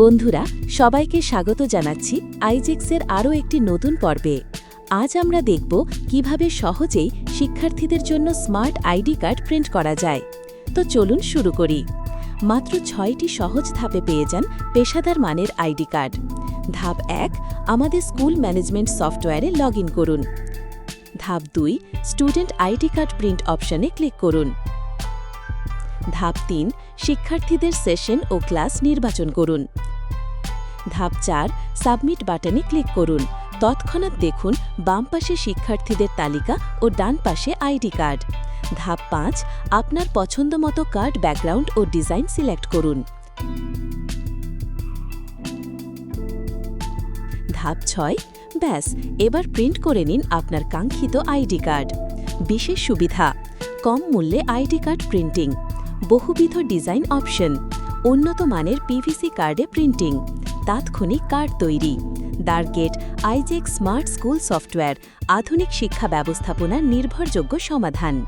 বন্ধুরা, সবাইকে স্বাগত জানাচ্ছি আইজেক্সের আরও একটি নতুন পর্বে। আজ আমরা দেখব কীভাবে সহজেই শিক্ষার্থীদের জন্য স্মার্ট আইডি কার্ড প্রিন্ট করা যায়। তো চলুন শুরু করি। মাত্র ছয়টি সহজ ধাপে পেয়ে যান পেশাদার মানের আইডি কার্ড। ধাপ এক, আমাদের স্কুল ম্যানেজমেন্ট সফটওয়্যারে লগ করুন। ধাপ দুই, স্টুডেন্ট আইডি কার্ড প্রিন্ট অপশনে ক্লিক করুন। ধাপ তিন, শিক্ষার্থীদের সেশন ও ক্লাস নির্বাচন করুন। ধাপ চার, সাবমিট বাটনে ক্লিক করুন। তৎক্ষণাৎ দেখুন বাম পাশে শিক্ষার্থীদের তালিকা ও ডান পাশে আইডি কার্ড। ধাপ পাঁচ, আপনার পছন্দমতো কার্ড ব্যাকগ্রাউন্ড ও ডিজাইন সিলেক্ট করুন। ধাপ ছয়, ব্যাস, এবার প্রিন্ট করে নিন আপনার কাঙ্ক্ষিত আইডি কার্ড। বিশেষ সুবিধা, কম মূল্যে আইডি কার্ড প্রিন্টিং। বহুবিধ ডিজাইন অপশন, উন্নত মানের পিভিসি কার্ডে প্রিন্টিং তাৎক্ষণিক কার্ড তৈরি দার্গেট আইজেক স্মার্ট স্কুল সফটওয়্যার, আধুনিক শিক্ষা ব্যবস্থাপনার নির্ভরযোগ্য সমাধান।